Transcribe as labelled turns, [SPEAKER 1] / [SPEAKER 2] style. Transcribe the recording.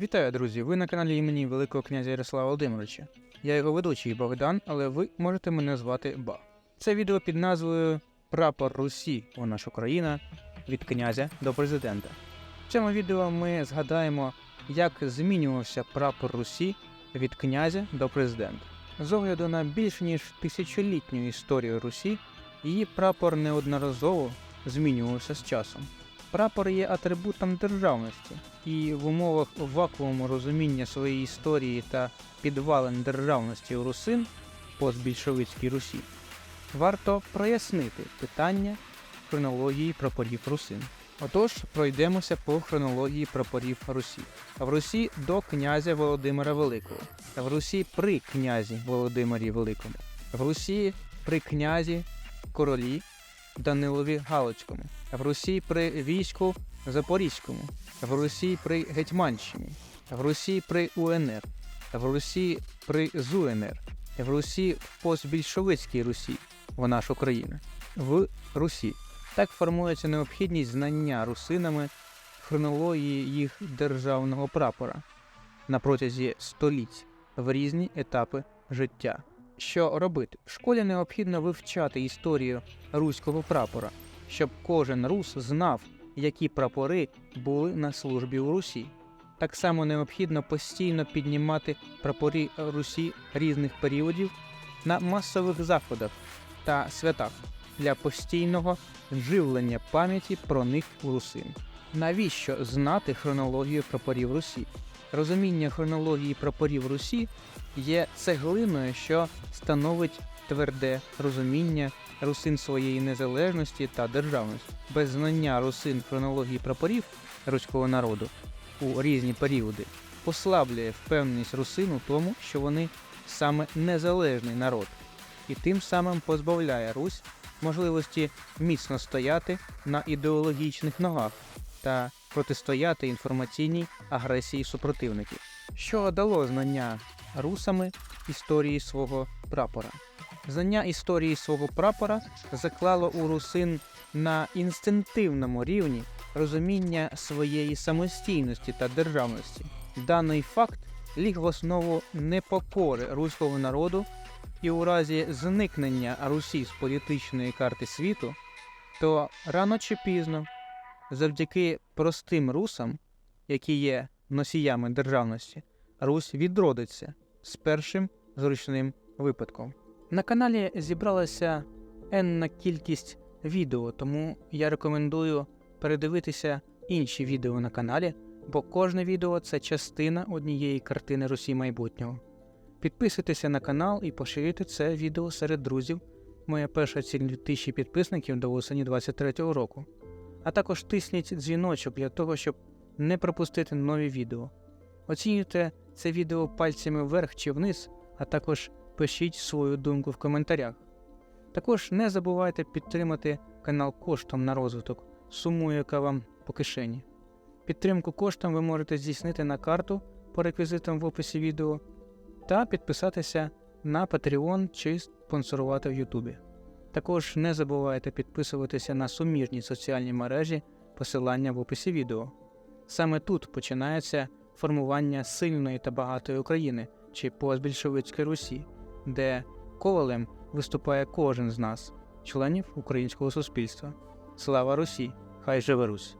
[SPEAKER 1] Вітаю, друзі! Ви на каналі імені Великого князя Ярослава Володимировича. Я його ведучий Богдан, але ви можете мене звати Ба. Це відео під назвою Прапор Русі, о наша Україна від князя до президента. В цьому відео ми згадаємо, як змінювався прапор Русі від князя до президента. З огляду на більш ніж тисячолітню історію Русі, її прапор неодноразово змінювався з часом. Прапор є атрибутом державності, і в умовах вакууму розуміння своєї історії та підвалин державності у русин постбільшовицькій Русі варто прояснити питання хронології прапорів русин. Отож, пройдемося по хронології прапорів Русі. В Русі до князя Володимира Великого, в Русі при князі Володимирі Великому, в Русі при князі королі Данилові Галицькому, в Русі при війську Запорізькому, в Русі при Гетьманщині, в Русі при УНР, в Русі при ЗУНР, в Русі в постбільшовицькій Русі, вона ж Україна, в Русі. Так формується необхідність знання русинами хронології їх державного прапора на протязі століть в різні етапи життя. Що робити? В школі необхідно вивчати історію руського прапора, щоб кожен рус знав, які прапори були на службі у Русі. Так само необхідно постійно піднімати прапори Русі різних періодів на масових заходах та святах для постійного живлення пам'яті про них у русин. Навіщо знати хронологію прапорів Русі? Розуміння хронології прапорів Русі є цеглиною, що становить тверде розуміння русин своєї незалежності та державності. Без знання русин хронології прапорів руського народу у різні періоди послаблює впевненість русин у тому, що вони саме незалежний народ, і тим самим позбавляє Русь можливості міцно стояти на ідеологічних ногах та протистояти інформаційній агресії супротивників, що дало знання русами історії свого прапора. Знання історії свого прапора заклало у русин на інстинктивному рівні розуміння своєї самостійності та державності. Даний факт ліг в основу непокори руського народу, і у разі зникнення Русі з політичної карти світу, то рано чи пізно, завдяки простим русам, які є носіями державності, Русь відродиться з першим зручним випадком. На каналі зібралася енна кількість відео, тому я рекомендую передивитися інші відео на каналі, бо кожне відео це частина однієї картини Русі майбутнього. Підписуйтеся на канал і поширюйте це відео серед друзів. Моя перша ціль 2000 підписників до осені 23-го року. А також тисніть дзвіночок для того, щоб не пропустити нові відео. Оцінюйте це відео пальцями вверх чи вниз, а також пишіть свою думку в коментарях. Також не забувайте підтримати канал коштом на розвиток, суму, яка вам по кишені. Підтримку коштом ви можете здійснити на карту по реквізитам в описі відео та підписатися на Patreon чи спонсорувати в Ютубі. Також не забувайте підписуватися на суміжні соціальні мережі, посилання в описі відео. Саме тут починається формування сильної та багатої України чи постбільшовицької Русі, де ковалем виступає кожен з нас, членів українського суспільства. Слава Русі! Хай живе Русь!